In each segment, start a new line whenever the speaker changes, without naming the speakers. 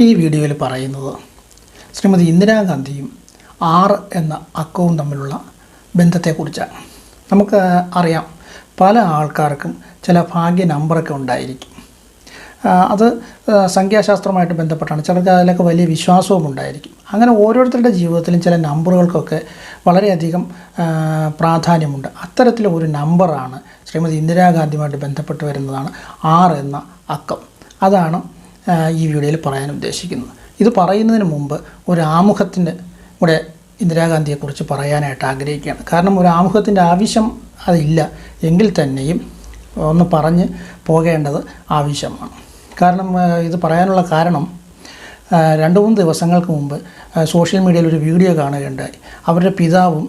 ഈ വീഡിയോയിൽ പറയുന്നത് ശ്രീമതി ഇന്ദിരാഗാന്ധിയും ആർ എന്ന അക്കവും തമ്മിലുള്ള ബന്ധത്തെക്കുറിച്ചാണ്. നമുക്ക് അറിയാം പല ആൾക്കാർക്കും ചില ഭാഗ്യ നമ്പറൊക്കെ ഉണ്ടായിരിക്കും. അത് സംഖ്യാശാസ്ത്രമായിട്ട് ബന്ധപ്പെട്ടാണ്. ചിലർക്ക് അതിലൊക്കെ വലിയ വിശ്വാസവും ഉണ്ടായിരിക്കും. അങ്ങനെ ഓരോരുത്തരുടെ ജീവിതത്തിലും ചില നമ്പറുകൾക്കൊക്കെ വളരെയധികം പ്രാധാന്യമുണ്ട്. അത്തരത്തിലെ ഒരു നമ്പറാണ് ശ്രീമതി ഇന്ദിരാഗാന്ധിയുമായിട്ട് ബന്ധപ്പെട്ട് വരുന്നതാണ് ആർ എന്ന അക്കം. അതാണ് ഈ വീഡിയോയിൽ പറയാൻ ഉദ്ദേശിക്കുന്നത്. ഇത് പറയുന്നതിന് മുമ്പ് ഒരു ആമുഖത്തിന്റെ കൂടെ ഇന്ദിരാഗാന്ധിയെക്കുറിച്ച് പറയാനായിട്ട് ആഗ്രഹിക്കുകയാണ്. കാരണം ഒരു ആമുഖത്തിന്റെ ആവശ്യം അതില്ല എങ്കിൽ തന്നെയും ഒന്ന് പറഞ്ഞ് പോകേണ്ടത് ആവശ്യമാണ്. കാരണം ഇത് പറയാനുള്ള കാരണം രണ്ട് മൂന്ന് ദിവസങ്ങൾക്ക് മുമ്പ് സോഷ്യൽ മീഡിയയിൽ ഒരു വീഡിയോ കാണുകയുണ്ടായി. അവരുടെ പിതാവും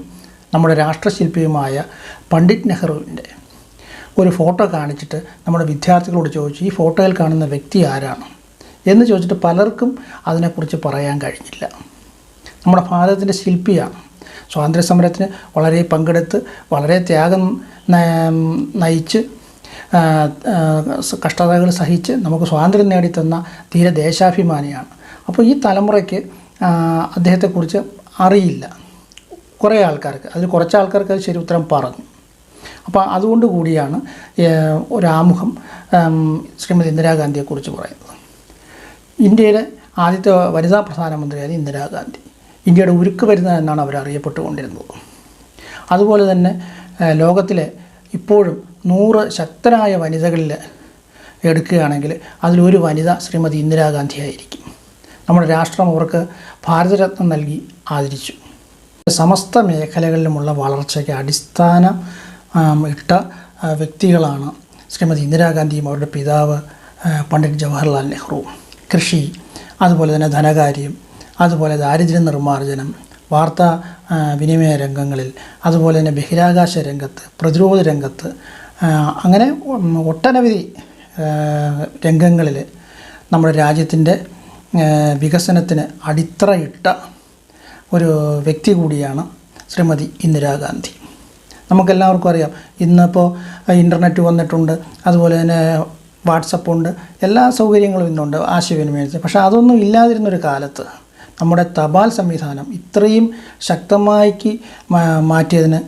നമ്മുടെ രാഷ്ട്രശില്പിയുമായ പണ്ഡിറ്റ് നെഹ്റുവിന്റെ. ഒരു ഫോട്ടോ കാണിച്ചിട്ട് നമ്മുടെ വിദ്യാർത്ഥികളോട് ചോദിച്ചു ഈ ഫോട്ടോയിൽ കാണുന്ന വ്യക്തി ആരാണ്? എന്ന് ചോദിച്ചിട്ട് പലർക്കും അതിനെക്കുറിച്ച് പറയാൻ കഴിഞ്ഞില്ല. നമ്മുടെ ഭാരതത്തിന്റെ ശില്പിയാണ്. സ്വാതന്ത്ര്യ സമരത്തിന് വളരെ പങ്കെടുത്ത് വളരെ ത്യാഗം നയിച്ച് കഷ്ടതകൾ സഹിച്ച് നമുക്ക് സ്വാതന്ത്ര്യം നേടിത്തന്ന തീരെ ദേശാഭിമാനിയാണ് അപ്പോൾ ഈ തലമുറയ്ക്ക് അദ്ദേഹത്തെക്കുറിച്ച് അറിയില്ല. കുറേ ആൾക്കാർക്ക് അതിൽ കുറച്ച് ആൾക്കാർക്ക് അത് ശരി ഉത്തരം പറഞ്ഞു. അപ്പോൾ അതുകൊണ്ട് കൂടിയാണ് ഒരാമുഖം ശ്രീമതി ഇന്ദിരാഗാന്ധിയെക്കുറിച്ച് പറയുന്നത്. ഇന്ത്യയിലെ ആദ്യത്തെ വനിതാ പ്രധാനമന്ത്രിയായിരുന്നു ഇന്ദിരാഗാന്ധി ഇന്ത്യയുടെ ഉരുക്ക് വരുന്ന എന്നാണ് അവർ അറിയപ്പെട്ടുകൊണ്ടിരുന്നത്. അതുപോലെ തന്നെ ലോകത്തിലെ ഇപ്പോഴും നൂറ് ശക്തരായ വനിതകളിൽ എടുക്കുകയാണെങ്കിൽ അതിലൊരു വനിത ശ്രീമതി ഇന്ദിരാഗാന്ധി ആയിരിക്കും. നമ്മുടെ രാഷ്ട്രം അവർക്ക് ഭാരതരത്നം നൽകി ആദരിച്ചു. സമസ്ത മേഖലകളിലുമുള്ള വളർച്ചയ്ക്ക് അടിസ്ഥാന ഇട്ട വ്യക്തികളാണ് ശ്രീമതി ഇന്ദിരാഗാന്ധിയും അവരുടെ പിതാവ് പണ്ഡിറ്റ് ജവഹർലാൽ നെഹ്റുവും കൃഷി അതുപോലെ തന്നെ ധനകാര്യം അതുപോലെ ദാരിദ്ര്യ നിർമ്മാർജനം വാർത്താ വിനിമയ രംഗങ്ങളിൽ അതുപോലെ തന്നെ ബഹിരാകാശ രംഗത്ത് പ്രതിരോധ രംഗത്ത് അങ്ങനെ ഒട്ടനവധി രംഗങ്ങളിൽ നമ്മുടെ രാജ്യത്തിന്റെ വികസനത്തിന് അടിത്തറയിട്ട ഒരു വ്യക്തി കൂടിയാണ് ശ്രീമതി ഇന്ദിരാഗാന്ധി നമുക്കെല്ലാവർക്കും അറിയാം ഇന്നിപ്പോൾ ഇന്റർനെറ്റ് വന്നിട്ടുണ്ട് അതുപോലെ തന്നെ വാട്സപ്പ് ഉണ്ട് എല്ലാ സൗകര്യങ്ങളും ഇന്നുണ്ട് ആശയവിനിമയത്തിൽ. പക്ഷെ അതൊന്നും ഇല്ലാതിരുന്നൊരു കാലത്ത് നമ്മുടെ തപാൽ സംവിധാനം ഇത്രയും ശക്തമാക്കി മാറ്റിയതിന്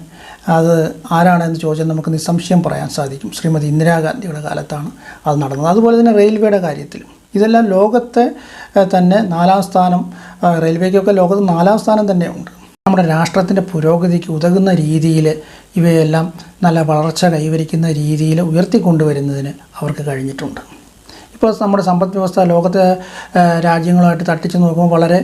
അത് ആരാണെന്ന് ചോദിച്ചാൽ നമുക്ക് നിസ്സംശയം പറയാൻ സാധിക്കും. ശ്രീമതി ഇന്ദിരാഗാന്ധിയുടെ കാലത്താണ് അത് നടന്നത്. അതുപോലെ തന്നെ റെയിൽവേയുടെ കാര്യത്തിലും. ഇതെല്ലാം ലോകത്തെ തന്നെ നാലാം സ്ഥാനം റെയിൽവേക്കൊക്കെ ലോകത്ത് നാലാം സ്ഥാനം തന്നെയുണ്ട് നമ്മുടെ രാഷ്ട്രത്തിന്റെ പുരോഗതിക്ക് ഉതകുന്ന രീതിയിൽ ഇവയെല്ലാം നല്ല വളർച്ച കൈവരിക്കുന്ന രീതിയിൽ ഉയർത്തിക്കൊണ്ടുവരുന്നതിന് അവർക്ക് കഴിഞ്ഞിട്ടുണ്ട്. ഇപ്പോൾ നമ്മുടെ സമ്പദ് വ്യവസ്ഥ ലോകത്തെ രാജ്യങ്ങളുമായിട്ട് തട്ടിച്ച് നോക്കുമ്പോൾ വളരെ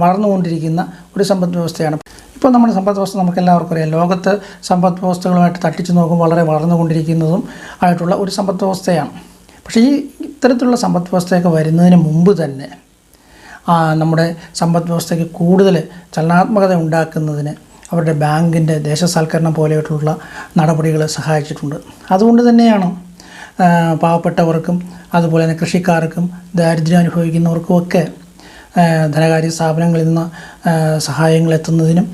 വളർന്നുകൊണ്ടിരിക്കുന്ന ഒരു സമ്പദ് വ്യവസ്ഥയാണ്. ഇപ്പോൾ നമ്മുടെ സമ്പദ് വ്യവസ്ഥ നമുക്ക് എല്ലാവർക്കും അറിയാം. ലോകത്ത് സമ്പദ് വ്യവസ്ഥകളുമായിട്ട് തട്ടിച്ച് നോക്കുമ്പോൾ വളരെ വളർന്നുകൊണ്ടിരിക്കുന്നതും ആയിട്ടുള്ള ഒരു സമ്പദ് വ്യവസ്ഥയാണ്. പക്ഷേ ഈ ഇത്തരത്തിലുള്ള സമ്പദ് വ്യവസ്ഥയൊക്കെ വരുന്നതിന് മുമ്പ് തന്നെ നമ്മുടെ സമ്പദ് വ്യവസ്ഥയ്ക്ക് കൂടുതൽ ചലനാത്മകത ഉണ്ടാക്കുന്നതിന് അവരുടെ ബാങ്കിന്റെ ദേശസാൽക്കരണം പോലെയായിട്ടുള്ള നടപടികൾ സഹായിച്ചിട്ടുണ്ട്. അതുകൊണ്ട് തന്നെയാണ് പാവപ്പെട്ടവർക്കും അതുപോലെ തന്നെ കൃഷിക്കാർക്കും ദാരിദ്ര്യം അനുഭവിക്കുന്നവർക്കും ഒക്കെ ധനകാര്യ സ്ഥാപനങ്ങളിൽ നിന്ന് സഹായങ്ങൾ എത്തുന്നതിനും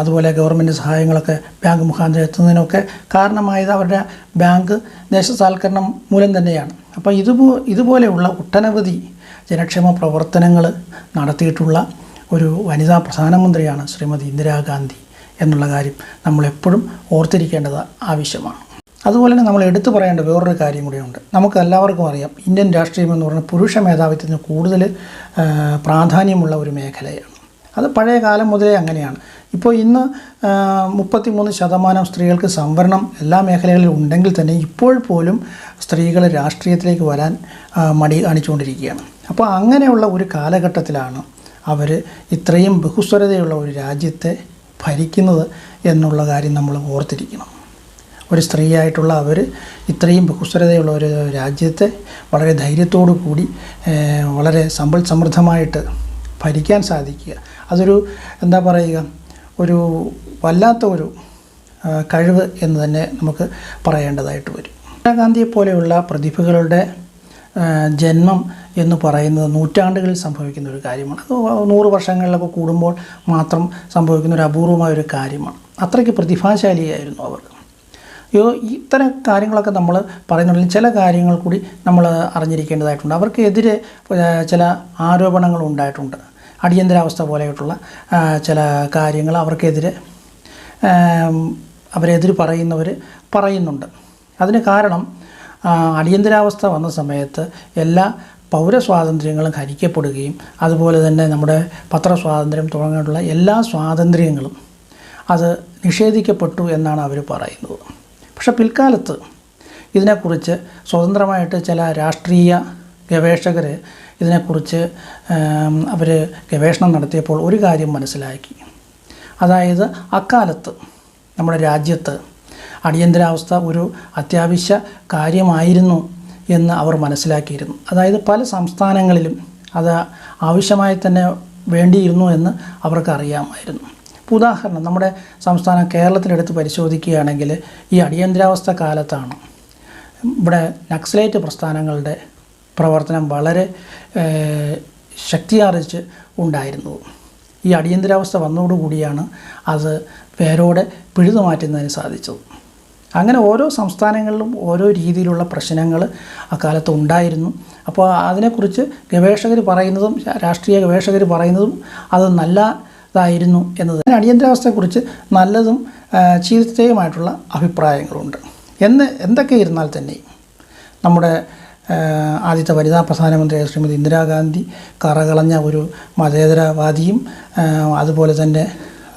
അതുപോലെ ഗവൺമെന്റ് സഹായങ്ങളൊക്കെ ബാങ്ക് മുഖാന്തരം എത്തുന്നതിനൊക്കെ കാരണമായത് അവരുടെ ബാങ്ക് ദേശസാൽക്കരണം മൂലം തന്നെയാണ്. അപ്പോൾ ഇതുപോ ഇതുപോലെയുള്ള ഒട്ടനവധി ജനക്ഷേമ പ്രവർത്തനങ്ങൾ നടത്തിയിട്ടുള്ള ഒരു വനിതാ പ്രധാനമന്ത്രിയാണ് ശ്രീമതി ഇന്ദിരാഗാന്ധി. എന്നുള്ള കാര്യം നമ്മളെപ്പോഴും ഓർത്തിരിക്കേണ്ടത് ആവശ്യമാണ്. അതുപോലെ തന്നെ നമ്മൾ എടുത്തു പറയേണ്ട വേറൊരു കാര്യം കൂടിയുണ്ട്. നമുക്ക് എല്ലാവർക്കും അറിയാം ഇന്ത്യൻ രാഷ്ട്രീയം എന്ന് പറഞ്ഞാൽ പുരുഷ മേധാവിത്വത്തിന് കൂടുതൽ പ്രാധാന്യമുള്ള ഒരു മേഖലയാണ്. അത് പഴയ കാലം മുതലേ അങ്ങനെയാണ്. ഇപ്പോൾ ഇന്ന് മുപ്പത്തി മൂന്ന് ശതമാനം സ്ത്രീകൾക്ക് സംവരണം എല്ലാ മേഖലകളിലും ഉണ്ടെങ്കിൽ തന്നെ ഇപ്പോൾ പോലും സ്ത്രീകൾ രാഷ്ട്രീയത്തിലേക്ക് വരാൻ മടി കാണിച്ചുകൊണ്ടിരിക്കുകയാണ്. അപ്പോൾ അങ്ങനെയുള്ള ഒരു കാലഘട്ടത്തിലാണ് അവർ ഇത്രയും ബഹുസ്വരതയുള്ള ഒരു രാജ്യത്തെ ഭരിക്കുന്നത് എന്നുള്ള കാര്യം നമ്മൾ ഓർത്തിരിക്കണം. ഒരു സ്ത്രീയായിട്ടുള്ള അവർ ഇത്രയും ബഹുസ്വരതയുള്ള ഒരു രാജ്യത്തെ വളരെ ധൈര്യത്തോടു കൂടി വളരെ സമ്പൽ സമൃദ്ധമായിട്ട് ഭരിക്കാൻ സാധിക്കുക. അതൊരു എന്താ പറയുക ഒരു വല്ലാത്ത ഒരു കഴിവ് എന്ന് തന്നെ നമുക്ക് പറയേണ്ടതായിട്ട് വരും. ഇന്ദിരാഗാന്ധിയെപ്പോലെയുള്ള പ്രതിഭകളുടെ ആ, ജന്മം എന്ന് പറയുന്നത് നൂറ്റാണ്ടുകളിൽ സംഭവിക്കുന്ന ഒരു കാര്യമാണ്. അത് നൂറ് വർഷങ്ങളിലൊക്കെ കൂടുമ്പോൾ മാത്രം സംഭവിക്കുന്ന ഒരു അപൂർവമായ ഒരു കാര്യമാണ്. അത്രയ്ക്ക് പ്രതിഭാശാലിയായിരുന്നു അവർ. യോ ഇത്തരം കാര്യങ്ങളൊക്കെ നമ്മൾ പറയുന്നുണ്ടെങ്കിൽ ചില കാര്യങ്ങൾ കൂടി നമ്മൾ അറിഞ്ഞിരിക്കേണ്ടതായിട്ടുണ്ട്. അവർക്കെതിരെ ചില ആരോപണങ്ങൾ ഉണ്ടായിട്ടുണ്ട്. അടിയന്തരാവസ്ഥ പോലെയായിട്ടുള്ള ചില കാര്യങ്ങൾ അവർക്കെതിരെ അവരെതിര് പറയുന്നവർ പറയുന്നുണ്ട്. അതിന് കാരണം അടിയന്തരാവസ്ഥ വന്ന സമയത്ത് എല്ലാ പൗരസ്വാതന്ത്ര്യങ്ങളും ഹരിക്കപ്പെടുകയും അതുപോലെ തന്നെ നമ്മുടെ പത്രസ്വാതന്ത്ര്യം തുടങ്ങിയിട്ടുള്ള എല്ലാ സ്വാതന്ത്ര്യങ്ങളും അത് നിഷേധിക്കപ്പെട്ടു എന്നാണ് അവർ പറയുന്നത്. പക്ഷേ പിൽക്കാലത്ത് ഇതിനെക്കുറിച്ച് സ്വതന്ത്രമായിട്ട് ചില രാഷ്ട്രീയ ഗവേഷകർ ഇതിനെക്കുറിച്ച് അവർ ഗവേഷണം നടത്തിയപ്പോൾ ഒരു കാര്യം മനസ്സിലാക്കി. അതായത് അക്കാലത്ത് നമ്മുടെ രാജ്യത്ത് അടിയന്തരാവസ്ഥ ഒരു അത്യാവശ്യ കാര്യമായിരുന്നു എന്ന് അവർ മനസ്സിലാക്കിയിരുന്നു. അതായത് പല സംസ്ഥാനങ്ങളിലും അത് ആവശ്യമായി തന്നെ വേണ്ടിയിരുന്നു എന്ന് അവർക്കറിയാമായിരുന്നു. ഇപ്പോൾ ഉദാഹരണം നമ്മുടെ സംസ്ഥാനം കേരളത്തിലെടുത്ത് പരിശോധിക്കുകയാണെങ്കിൽ ഈ അടിയന്തരാവസ്ഥ കാലത്താണ് ഇവിടെ നക്സലേറ്റ് പ്രസ്ഥാനങ്ങളുടെ പ്രവർത്തനം വളരെ ശക്തിയാർജിച്ച് ഉണ്ടായിരുന്നത് ഈ അടിയന്തരാവസ്ഥ വന്നതോടുകൂടിയാണ് അത് പേരോടെ പിഴുതു മാറ്റുന്നതിന് സാധിച്ചത്. അങ്ങനെ ഓരോ സംസ്ഥാനങ്ങളിലും ഓരോ രീതിയിലുള്ള പ്രശ്നങ്ങൾ അക്കാലത്ത് ഉണ്ടായിരുന്നു. അപ്പോൾ അതിനെക്കുറിച്ച് ഗവേഷകർ പറയുന്നതും രാഷ്ട്രീയ ഗവേഷകർ പറയുന്നതും അത് നല്ലതായിരുന്നു എന്നത്. അടിയന്തരാവസ്ഥയെക്കുറിച്ച് നല്ലതും ചീത്തയുമായിട്ടുള്ള അഭിപ്രായങ്ങളുണ്ട്. എന്ന് എന്തൊക്കെ ഇരുന്നാൽ തന്നെയും നമ്മുടെ ആദ്യത്തെ വനിതാ പ്രധാനമന്ത്രിയായ ശ്രീമതി ഇന്ദിരാഗാന്ധി കറകളഞ്ഞ ഒരു മതേതരവാദിയും അതുപോലെ തന്നെ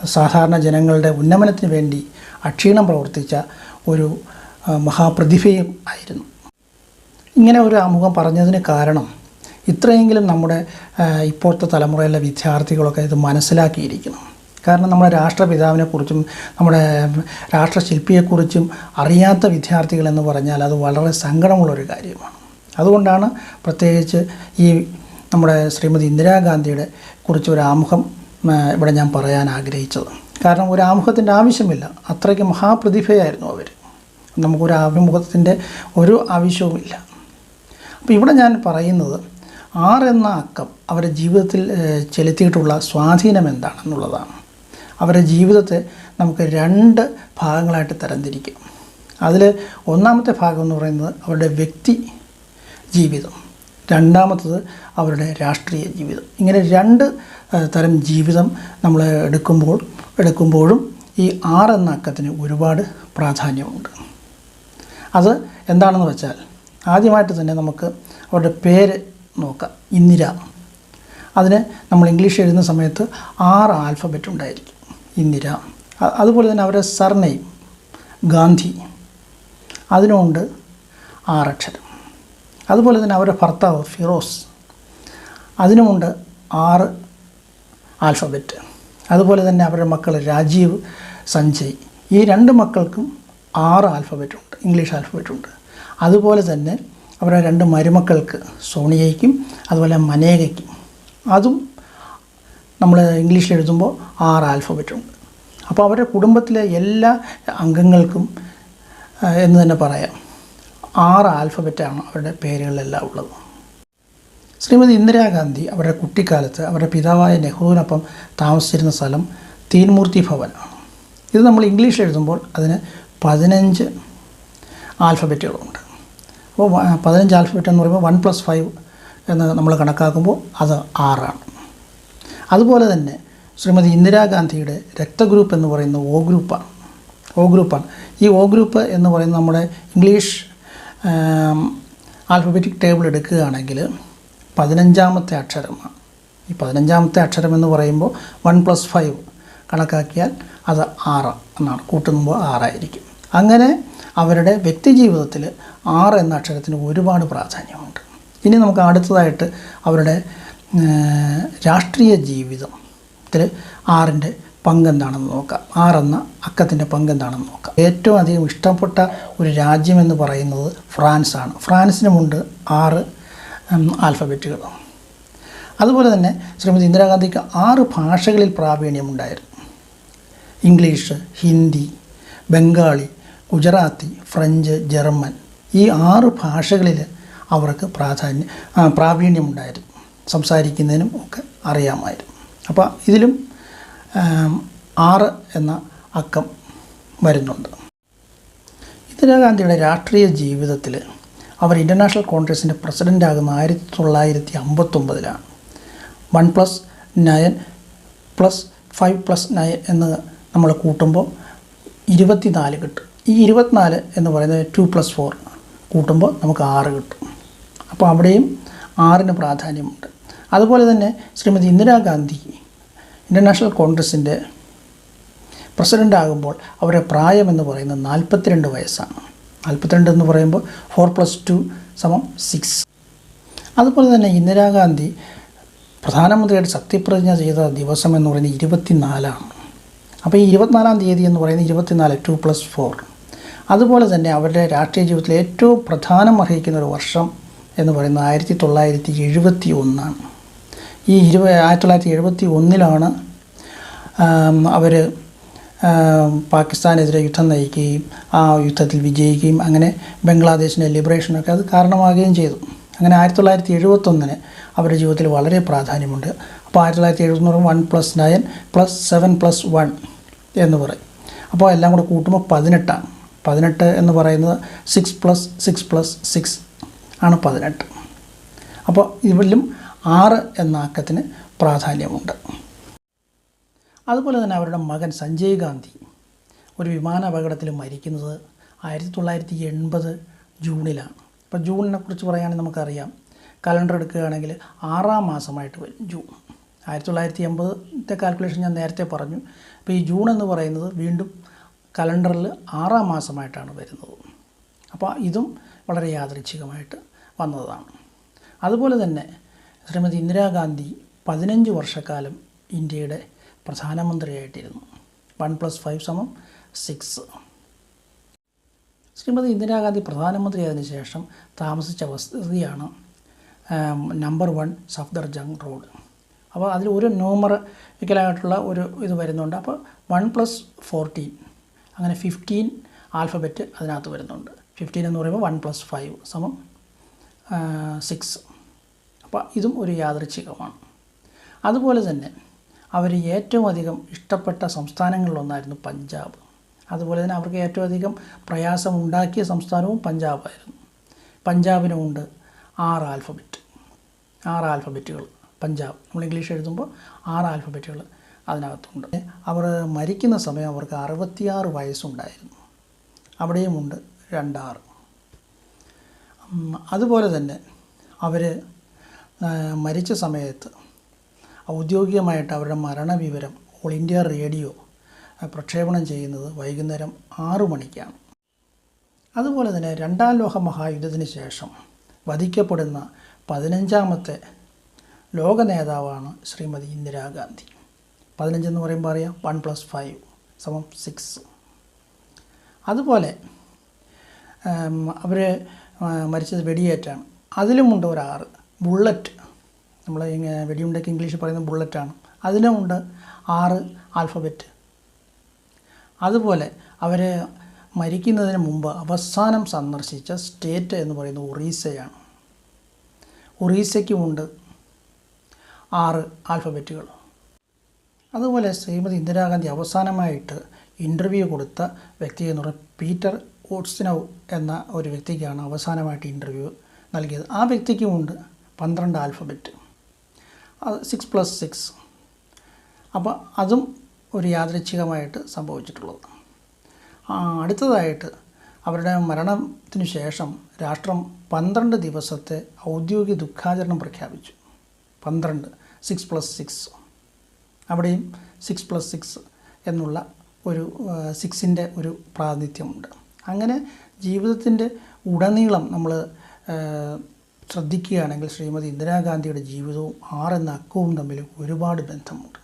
സാധാരണ ജനങ്ങളുടെ ഉന്നമനത്തിന് വേണ്ടി അക്ഷീണം പ്രവർത്തിച്ച ഒരു മഹാപ്രതിഭയും ആയിരുന്നു. ഇങ്ങനെ ഒരു ആമുഖം പറഞ്ഞതിന് കാരണം ഇത്രയെങ്കിലും നമ്മുടെ ഇപ്പോഴത്തെ തലമുറയിലെ വിദ്യാർത്ഥികളൊക്കെ ഇത് മനസ്സിലാക്കിയിരിക്കണം. കാരണം നമ്മുടെ രാഷ്ട്രപിതാവിനെക്കുറിച്ചും നമ്മുടെ രാഷ്ട്രശില്പിയെക്കുറിച്ചും അറിയാത്ത വിദ്യാർത്ഥികൾ എന്ന് പറഞ്ഞാൽ അത് വളരെ സങ്കടമുള്ളൊരു കാര്യമാണ്. അതുകൊണ്ടാണ് പ്രത്യേകിച്ച് ഈ നമ്മുടെ ശ്രീമതി ഇന്ദിരാഗാന്ധിയുടെ കുറിച്ച് ഒരു ആമുഖം ഇവിടെ ഞാൻ പറയാൻ ആഗ്രഹിച്ചത്. കാരണം ഒരു ആമുഖത്തിന്റെ ആവശ്യമില്ല. അത്രയ്ക്ക് മഹാപ്രതിഭയായിരുന്നു അവർ. നമുക്കൊരു ആഭിമുഖത്തിന്റെ ഒരു ആവശ്യവുമില്ല. അപ്പോൾ ഇവിടെ ഞാൻ പറയുന്നത് ആർ എന്ന അക്കം അവരുടെ ജീവിതത്തിൽ ചെലുത്തിയിട്ടുള്ള സ്വാധീനം എന്താണെന്നുള്ളതാണ്. അവരുടെ ജീവിതത്തെ നമുക്ക് രണ്ട് ഭാഗങ്ങളായിട്ട് തരംതിരിക്കാം. അതിൽ ഒന്നാമത്തെ ഭാഗം എന്ന് പറയുന്നത് അവരുടെ വ്യക്തി ജീവിതം. രണ്ടാമത്തത് അവരുടെ രാഷ്ട്രീയ ജീവിതം. ഇങ്ങനെ രണ്ട് തരം ജീവിതം നമ്മൾ എടുക്കുമ്പോൾ എടുക്കുമ്പോഴും ഈ ആർ എന്ന അക്കത്തിന് ഒരുപാട് പ്രാധാന്യമുണ്ട്. അത് എന്താണെന്ന് വെച്ചാൽ ആദ്യമായിട്ട് തന്നെ നമുക്ക് അവരുടെ പേര് നോക്കാം. ഇന്ദിര. അതിന് നമ്മൾ ഇംഗ്ലീഷ് എഴുതുന്ന സമയത്ത് ആറ് ആൽഫബറ്റ് ഉണ്ടായിരിക്കും. ഇന്ദിര. അതുപോലെ തന്നെ അവരുടെ സർനെയിം ഗാന്ധി. അതിനുമുണ്ട് ആറക്ഷരം. അതുപോലെ തന്നെ അവരുടെ ഭർത്താവ് ഫിറോസ്. അതിനുമുണ്ട് ആറ് ആൽഫബറ്റ്. അതുപോലെ തന്നെ അവരുടെ മക്കൾ രാജീവ് സഞ്ജയ്. ഈ രണ്ട് മക്കൾക്കും ആറ് ആൽഫബറ്റ് ഉണ്ട് ഇംഗ്ലീഷ് ആൽഫബറ്റ് ഉണ്ട്. അതുപോലെ തന്നെ അവരുടെ രണ്ട് മരുമക്കൾക്ക് സോണിയയ്ക്കും അതുപോലെ മനേകയ്ക്കും. അതും നമ്മൾ ഇംഗ്ലീഷിൽ എഴുതുമ്പോൾ ആറ് ആൽഫബറ്റ് ഉണ്ട്. അപ്പോൾ അവരുടെ കുടുംബത്തിലെ എല്ലാ അംഗങ്ങൾക്കും എന്ന് തന്നെ പറയാം. ആറ് ആൽഫബറ്റാണ് അവരുടെ പേരുകളിലെല്ലാം ഉള്ളത്. ശ്രീമതി ഇന്ദിരാഗാന്ധി അവരുടെ കുട്ടിക്കാലത്ത് അവരുടെ പിതാവായ നെഹ്റുവിനൊപ്പം താമസിച്ചിരുന്ന സ്ഥലം തീൻമൂർത്തി ഭവൻ. ഇത് നമ്മൾ ഇംഗ്ലീഷ് എഴുതുമ്പോൾ അതിന് പതിനഞ്ച് ആൽഫബറ്റുകളുണ്ട്. അപ്പോൾ പതിനഞ്ച് ആൽഫബറ്റ് എന്ന് പറയുമ്പോൾ വൺ പ്ലസ് ഫൈവ് എന്ന് നമ്മൾ കണക്കാക്കുമ്പോൾ അത് ആറാണ്. അതുപോലെ തന്നെ ശ്രീമതി ഇന്ദിരാഗാന്ധിയുടെ രക്തഗ്രൂപ്പ് എന്ന് പറയുന്ന ഒ ഗ്രൂപ്പാണ്. ഒ ഗ്രൂപ്പാണ്. ഈ ഒ ഗ്രൂപ്പ് എന്ന് പറയുന്ന നമ്മുടെ ഇംഗ്ലീഷ് ആൽഫബറ്റിക് ടേബിൾ എടുക്കുകയാണെങ്കിൽ പതിനഞ്ചാമത്തെ അക്ഷരമാണ്. ഈ പതിനഞ്ചാമത്തെ അക്ഷരം എന്ന് പറയുമ്പോൾ വൺ പ്ലസ് ഫൈവ് കണക്കാക്കിയാൽ അത് ആറ് എന്നാണ്. കൂട്ടുമ്പോൾ ആറായിരിക്കും. അങ്ങനെ അവരുടെ വ്യക്തിജീവിതത്തിൽ ആറ് എന്ന അക്ഷരത്തിന് ഒരുപാട് പ്രാധാന്യമുണ്ട്. ഇനി നമുക്ക് അടുത്തതായിട്ട് അവരുടെ രാഷ്ട്രീയ ജീവിതത്തിൽ ആറിന്റെ പങ്കെന്താണെന്ന് നോക്കാം. ആറെന്ന അക്കത്തിന്റെ പങ്കെന്താണെന്ന് നോക്കാം. ഏറ്റവും അധികം ഇഷ്ടപ്പെട്ട ഒരു രാജ്യമെന്ന് പറയുന്നത് ഫ്രാൻസാണ്. ഫ്രാൻസിനുമുണ്ട് ആറ് ആൽഫബറ്റുകൾ അതുപോലെ തന്നെ ശ്രീമതി ഇന്ദിരാഗാന്ധിക്ക് ആറ് ഭാഷകളിൽ പ്രാവീണ്യമുണ്ടായിരുന്നു English Hindi Bengali Gujarati French German ഈ ആറ് ഭാഷകളിൽ അവർക്ക് പ്രാധാന്യം പ്രാവീണ്യമുണ്ടായിരുന്നു സംസാരിക്കുന്നതിനും ഒക്കെ അറിയാമായിരുന്നു. അപ്പോൾ ഇതിലും ആറ് എന്ന അക്കം വരുന്നുണ്ട്. ഇന്ദിരാഗാന്ധിയുടെ രാഷ്ട്രീയ ജീവിതത്തിൽ അവർ ഇന്റർനാഷണൽ കോൺഗ്രസിന്റെ പ്രസിഡന്റ് ആകുന്ന ആയിരത്തി തൊള്ളായിരത്തി അമ്പത്തൊമ്പതിലാണ് one plus nine plus five plus nine എന്ന് നമ്മൾ കൂട്ടുമ്പോൾ ഇരുപത്തിനാല് കിട്ടും. ഈ ഇരുപത്തിനാല് എന്ന് പറയുന്നത് ടു പ്ലസ് ഫോർ കൂട്ടുമ്പോൾ നമുക്ക് ആറ് കിട്ടും. അപ്പോൾ അവിടെയും ആറിന് പ്രാധാന്യമുണ്ട്. അതുപോലെ തന്നെ ശ്രീമതി ഇന്ദിരാഗാന്ധി ഇന്റർനാഷണൽ കോൺഗ്രസിന്റെ പ്രസിഡന്റ് ആകുമ്പോൾ അവരുടെ പ്രായം എന്ന് പറയുന്നത് നാൽപ്പത്തിരണ്ട് വയസ്സാണ്. നാൽപ്പത്തിരണ്ട് എന്ന് പറയുമ്പോൾ ഫോർ പ്ലസ് ടു സമം സിക്സ് അതുപോലെ തന്നെ ഇന്ദിരാഗാന്ധി പ്രധാനമന്ത്രിയായിട്ട് സത്യപ്രതിജ്ഞ ചെയ്ത ദിവസം എന്ന് പറയുന്നത് ഇരുപത്തിനാലാണ്. അപ്പോൾ ഈ ഇരുപത്തിനാലാം തീയതി എന്ന് പറയുന്നത് ഇരുപത്തിനാല് ടു പ്ലസ് ഫോർ അതുപോലെ തന്നെ അവരുടെ രാഷ്ട്രീയ ജീവിതത്തിൽ ഏറ്റവും പ്രധാനം അർഹിക്കുന്ന ഒരു വർഷം എന്ന് പറയുന്നത് ആയിരത്തി തൊള്ളായിരത്തി എഴുപത്തി ഒന്നാണ് ഈ ഇരുപ ആയിരത്തി തൊള്ളായിരത്തി എഴുപത്തി ഒന്നിലാണ് അവർ പാകിസ്ഥാനെതിരെ യുദ്ധം നയിക്കുകയും ആ യുദ്ധത്തിൽ വിജയിക്കുകയും അങ്ങനെ ബംഗ്ലാദേശിന്റെ ലിബറേഷനൊക്കെ അത് കാരണമാകുകയും ചെയ്തു. അങ്ങനെ ആയിരത്തി തൊള്ളായിരത്തി എഴുപത്തൊന്നിന് അവരുടെ ജീവിതത്തിൽ വളരെ പ്രാധാന്യമുണ്ട്. അപ്പോൾ ആയിരത്തി തൊള്ളായിരത്തി എഴുപത്തൊന്ന് one plus nine plus seven plus one എന്ന് പറയും. അപ്പോൾ എല്ലാം കൂടെ കൂട്ടുമ്പോൾ പതിനെട്ടാണ്. പതിനെട്ട് എന്ന് പറയുന്നത് six plus six plus six ആണ് പതിനെട്ട്. അപ്പോൾ ഇതിലും ആറ് എന്ന അക്കത്തിന് പ്രാധാന്യമുണ്ട്. അതുപോലെ തന്നെ അവരുടെ മകൻ സഞ്ജയ് ഗാന്ധി ഒരു വിമാന അപകടത്തിൽ മരിക്കുന്നത് ആയിരത്തി തൊള്ളായിരത്തി എൺപത് ജൂണിലാണ്. അപ്പോൾ ജൂണിനെ കുറിച്ച് പറയുകയാണെങ്കിൽ നമുക്കറിയാം. കലണ്ടർ എടുക്കുകയാണെങ്കിൽ ആറാം മാസമായിട്ട് വരും ജൂൺ. ആയിരത്തി തൊള്ളായിരത്തി എൺപതിന്റെ കാൽക്കുലേഷൻ ഞാൻ നേരത്തെ പറഞ്ഞു. അപ്പോൾ ഈ ജൂൺ എന്ന് പറയുന്നത് വീണ്ടും കലണ്ടറിൽ ആറാം മാസമായിട്ടാണ് വരുന്നത്. അപ്പോൾ ഇതും വളരെ യാദൃച്ഛികമായിട്ട് വന്നതാണ്. അതുപോലെ തന്നെ ശ്രീമതി ഇന്ദിരാഗാന്ധി പതിനഞ്ച് വർഷക്കാലം ഇന്ത്യയുടെ പ്രധാനമന്ത്രിയായിട്ടിരുന്നു. വൺ പ്ലസ് ഫൈവ് സമം സിക്സ്. ശ്രീമതി ഇന്ദിരാഗാന്ധി പ്രധാനമന്ത്രിയായതിനു ശേഷം താമസിച്ച വസതിയാണ് number one Safdar Jung road. അപ്പോൾ അതിൽ ഒരു ന്യൂമറിക്കലായിട്ടുള്ള ഒരു ഇത് വരുന്നുണ്ട്. അപ്പോൾ വൺ പ്ലസ് ഫോർട്ടീൻ അങ്ങനെ ഫിഫ്റ്റീൻ ആൽഫബറ്റ് അതിനകത്ത് വരുന്നുണ്ട്. ഫിഫ്റ്റീൻ എന്ന് പറയുമ്പോൾ വൺ പ്ലസ് ഫൈവ് സമം സിക്സ്. അപ്പോൾ ഇതും ഒരു യാദൃച്ഛികമാണ്. അതുപോലെ തന്നെ അവർ ഏറ്റവും അധികം ഇഷ്ടപ്പെട്ട സംസ്ഥാനങ്ങളിലൊന്നായിരുന്നു പഞ്ചാബ്. അതുപോലെ തന്നെ അവർക്ക് ഏറ്റവും അധികം പ്രയാസം ഉണ്ടാക്കിയ സംസ്ഥാനവും പഞ്ചാബായിരുന്നു. പഞ്ചാബിനുമുണ്ട് ആറ് ആൽഫബറ്റ്. ആറ് ആൽഫബറ്റുകൾ പഞ്ചാബ്. നമ്മൾ ഇംഗ്ലീഷ് എഴുതുമ്പോൾ ആറ് ആൽഫബറ്റുകൾ അതിനകത്തുണ്ട്. അവർ മരിക്കുന്ന സമയം അവർക്ക് അറുപത്തിയാറ് വയസ്സുണ്ടായിരുന്നു. അവിടെയുമുണ്ട് രണ്ടാറ്. അതുപോലെ തന്നെ അവർ മരിച്ച സമയത്ത് ഔദ്യോഗികമായിട്ട് അവരുടെ മരണവിവരം ഓൾ ഇന്ത്യ റേഡിയോ പ്രക്ഷേപണം ചെയ്യുന്നത് വൈകുന്നേരം ആറു മണിക്കാണ്. അതുപോലെ തന്നെ രണ്ടാം ലോക മഹായുദ്ധത്തിന് ശേഷം വധിക്കപ്പെടുന്ന പതിനഞ്ചാമത്തെ ലോക നേതാവാണ് ശ്രീമതി ഇന്ദിരാഗാന്ധി പതിനഞ്ചെന്ന് പറയുമ്പോൾ അറിയാം വൺ പ്ലസ് ഫൈവ് സമം സിക്സ്. അതുപോലെ അവർ മരിച്ചത് വെടിയേറ്റാണ്. അതിലുമുണ്ട് ഒരു ആറ് ബുള്ളറ്റ് നമ്മൾ ഇങ്ങനെ വെടിയുണ്ടൊക്കെ ഇംഗ്ലീഷിൽ പറയുന്ന ബുള്ളറ്റാണ്. അതിലുമുണ്ട് ആറ് ആൽഫബറ്റ്. അതുപോലെ അവർ മരിക്കുന്നതിന് മുമ്പ് അവസാനം സന്ദർശിച്ച സ്റ്റേറ്റ് എന്ന് പറയുന്നത് ഒറീസയാണ്. ഒറീസയ്ക്കുമുണ്ട് ആറ് ആൽഫബറ്റുകൾ. അതുപോലെ ശ്രീമതി ഇന്ദിരാഗാന്ധി അവസാനമായിട്ട് ഇന്റർവ്യൂ കൊടുത്ത വ്യക്തി എന്ന് പറയുന്നത് പീറ്റർ ഓട്സ്നവ് എന്ന ഒരു വ്യക്തിക്കാണ് അവസാനമായിട്ട് ഇന്റർവ്യൂ നൽകിയത്. ആ വ്യക്തിക്കുമുണ്ട് പന്ത്രണ്ട് ആൽഫബറ്റ്. സിക്സ് പ്ലസ് സിക്സ് അപ്പോൾ അതും ഒരു യാദൃച്ഛികമായിട്ട് സംഭവിച്ചിട്ടുള്ളത്. അടുത്തതായിട്ട് അവരുടെ മരണത്തിനു ശേഷം രാഷ്ട്രം പന്ത്രണ്ട് ദിവസത്തെ ഔദ്യോഗിക ദുഃഖാചരണം പ്രഖ്യാപിച്ചു. പന്ത്രണ്ട് സിക്സ് പ്ലസ് സിക്സ് അവിടെയും സിക്സ് പ്ലസ് സിക്സ് എന്നുള്ള ഒരു സിക്സിന്റെ ഒരു പ്രാതിനിധ്യമുണ്ട്. അങ്ങനെ ജീവിതത്തിന്റെ ഉടനീളം നമ്മൾ ശ്രദ്ധിക്കുകയാണെങ്കിൽ ശ്രീമതി ഇന്ദിരാഗാന്ധിയുടെ ജീവിതവും ആർ എന്ന അക്കവും തമ്മിൽ ഒരുപാട് ബന്ധമുണ്ട്.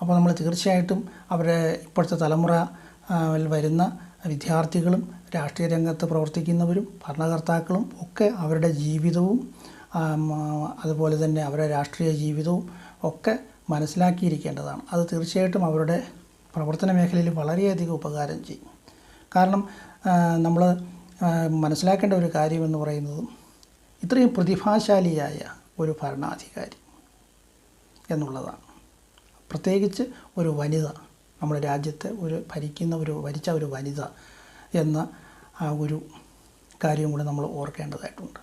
അപ്പോൾ നമ്മൾ തീർച്ചയായിട്ടും അവരെ ഇപ്പോഴത്തെ തലമുറ വരുന്ന വിദ്യാർത്ഥികളും രാഷ്ട്രീയ രംഗത്ത് പ്രവർത്തിക്കുന്നവരും ഭരണകർത്താക്കളും ഒക്കെ അവരുടെ ജീവിതവും അതുപോലെ തന്നെ അവരുടെ രാഷ്ട്രീയ ജീവിതവും ഒക്കെ മനസ്സിലാക്കിയിരിക്കേണ്ടതാണ്. അത് തീർച്ചയായിട്ടും അവരുടെ പ്രവർത്തന മേഖലയിൽ വളരെയധികം ഉപകാരം ചെയ്യും. കാരണം നമ്മൾ മനസ്സിലാക്കേണ്ട ഒരു കാര്യമെന്ന് പറയുന്നത് ഇത്രയും പ്രതിഭാശാലിയായ ഒരു ഭരണാധികാരി എന്നുള്ളതാണ്. പ്രത്യേകിച്ച് ഒരു വനിത നമ്മുടെ രാജ്യത്തെ ഒരു ഭരിക്കുന്ന ഒരു ഭരിച്ച ഒരു വനിത എന്ന ആ ഒരു കാര്യം കൂടെ നമ്മൾ ഓർക്കേണ്ടതായിട്ടുണ്ട്.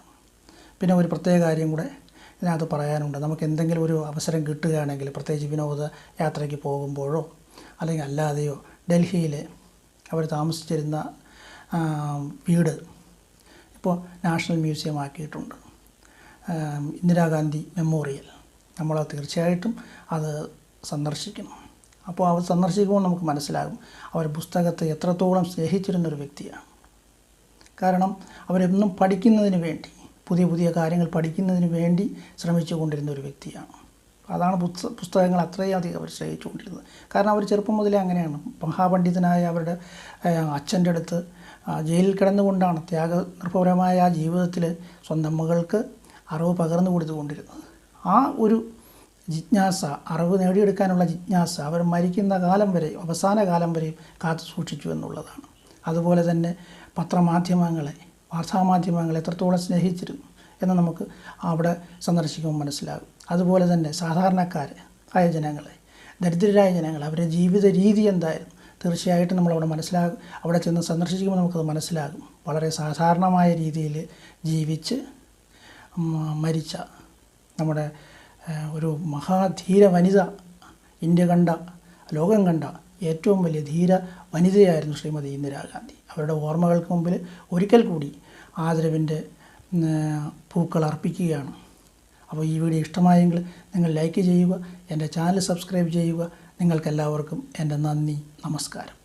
പിന്നെ ഒരു പ്രത്യേക കാര്യം കൂടെ ഇതിനകത്ത് പറയാനുണ്ട്. നമുക്ക് എന്തെങ്കിലും ഒരു അവസരം കിട്ടുകയാണെങ്കിൽ പ്രത്യേകിച്ച് വിനോദ യാത്രയ്ക്ക് പോകുമ്പോഴോ അല്ലെങ്കിൽ അല്ലാതെയോ ഡൽഹിയിൽ അവർ താമസിച്ചിരുന്ന വീട് ഇപ്പോൾ നാഷണൽ മ്യൂസിയം ആക്കിയിട്ടുണ്ട്. ഇന്ദിരാഗാന്ധി മെമ്മോറിയൽ. നമ്മൾ തീർച്ചയായിട്ടും അത് സന്ദർശിക്കണം അപ്പോൾ അവർ സന്ദർശിക്കുമ്പോൾ നമുക്ക് മനസ്സിലാകും അവർ പുസ്തകത്തെ എത്രത്തോളം സ്നേഹിച്ചിരുന്നൊരു വ്യക്തിയാണ്. കാരണം അവരെന്നും പഠിക്കുന്നതിന് വേണ്ടി പുതിയ പുതിയ കാര്യങ്ങൾ പഠിക്കുന്നതിന് വേണ്ടി ശ്രമിച്ചു കൊണ്ടിരുന്ന ഒരു വ്യക്തിയാണ്. അതാണ് പുസ്ത പുസ്തകങ്ങൾ അത്രയും അധികം അവർ സ്നേഹിച്ചുകൊണ്ടിരുന്നത് കാരണം അവർ ചെറുപ്പം മുതലേ അങ്ങനെയാണ്. മഹാപണ്ഡിതനായ അവരുടെ അച്ഛന്റെ അടുത്ത് ജയിലിൽ കിടന്നുകൊണ്ടാണ് ത്യാഗ നിർഭരമായ ആ ജീവിതത്തിൽ സ്വന്തം മകൾക്ക് അറിവ് പകർന്നു കൊടുത്തുകൊണ്ടിരുന്നത്. ആ ഒരു ജിജ്ഞാസ അറിവ് നേടിയെടുക്കാനുള്ള ജിജ്ഞാസ അവർ മരിക്കുന്ന കാലം വരെയും അവസാന കാലം വരെയും കാത്തു സൂക്ഷിച്ചു എന്നുള്ളതാണ്. അതുപോലെ തന്നെ പത്രമാധ്യമങ്ങളെ വാർത്താമാധ്യമങ്ങളെ എത്രത്തോളം സ്നേഹിച്ചിരുന്നു എന്ന് നമുക്ക് അവിടെ സന്ദർശിക്കുമ്പോൾ മനസ്സിലാകും. അതുപോലെ തന്നെ സാധാരണക്കാർ ആയ ജനങ്ങളെ ദരിദ്രരായ ജനങ്ങൾ അവരുടെ ജീവിത രീതി എന്തായിരുന്നു? തീർച്ചയായിട്ടും നമ്മളവിടെ മനസ്സിലാകും. അവിടെ ചെന്ന് സന്ദർശിക്കുമ്പോൾ നമുക്കത് മനസ്സിലാകും. വളരെ സാധാരണമായ രീതിയിൽ ജീവിച്ച് മരിച്ച നമ്മുടെ ഒരു മഹാധീര വനിത ഇന്ത്യ കണ്ട ലോകം കണ്ട ഏറ്റവും വലിയ ധീര വനിതയായിരുന്നു ശ്രീമതി ഇന്ദിരാഗാന്ധി അവരുടെ ഓർമ്മകൾക്ക് മുമ്പിൽ ഒരിക്കൽ കൂടി ആദരവിന്റെ പൂക്കൾ അർപ്പിക്കുകയാണ്. അപ്പോൾ ഈ വീഡിയോ ഇഷ്ടമായെങ്കിൽ നിങ്ങൾ ലൈക്ക് ചെയ്യുക എന്റെ ചാനൽ സബ്സ്ക്രൈബ് ചെയ്യുക നിങ്ങൾക്കെല്ലാവർക്കും എന്റെ നന്ദി നമസ്കാരം.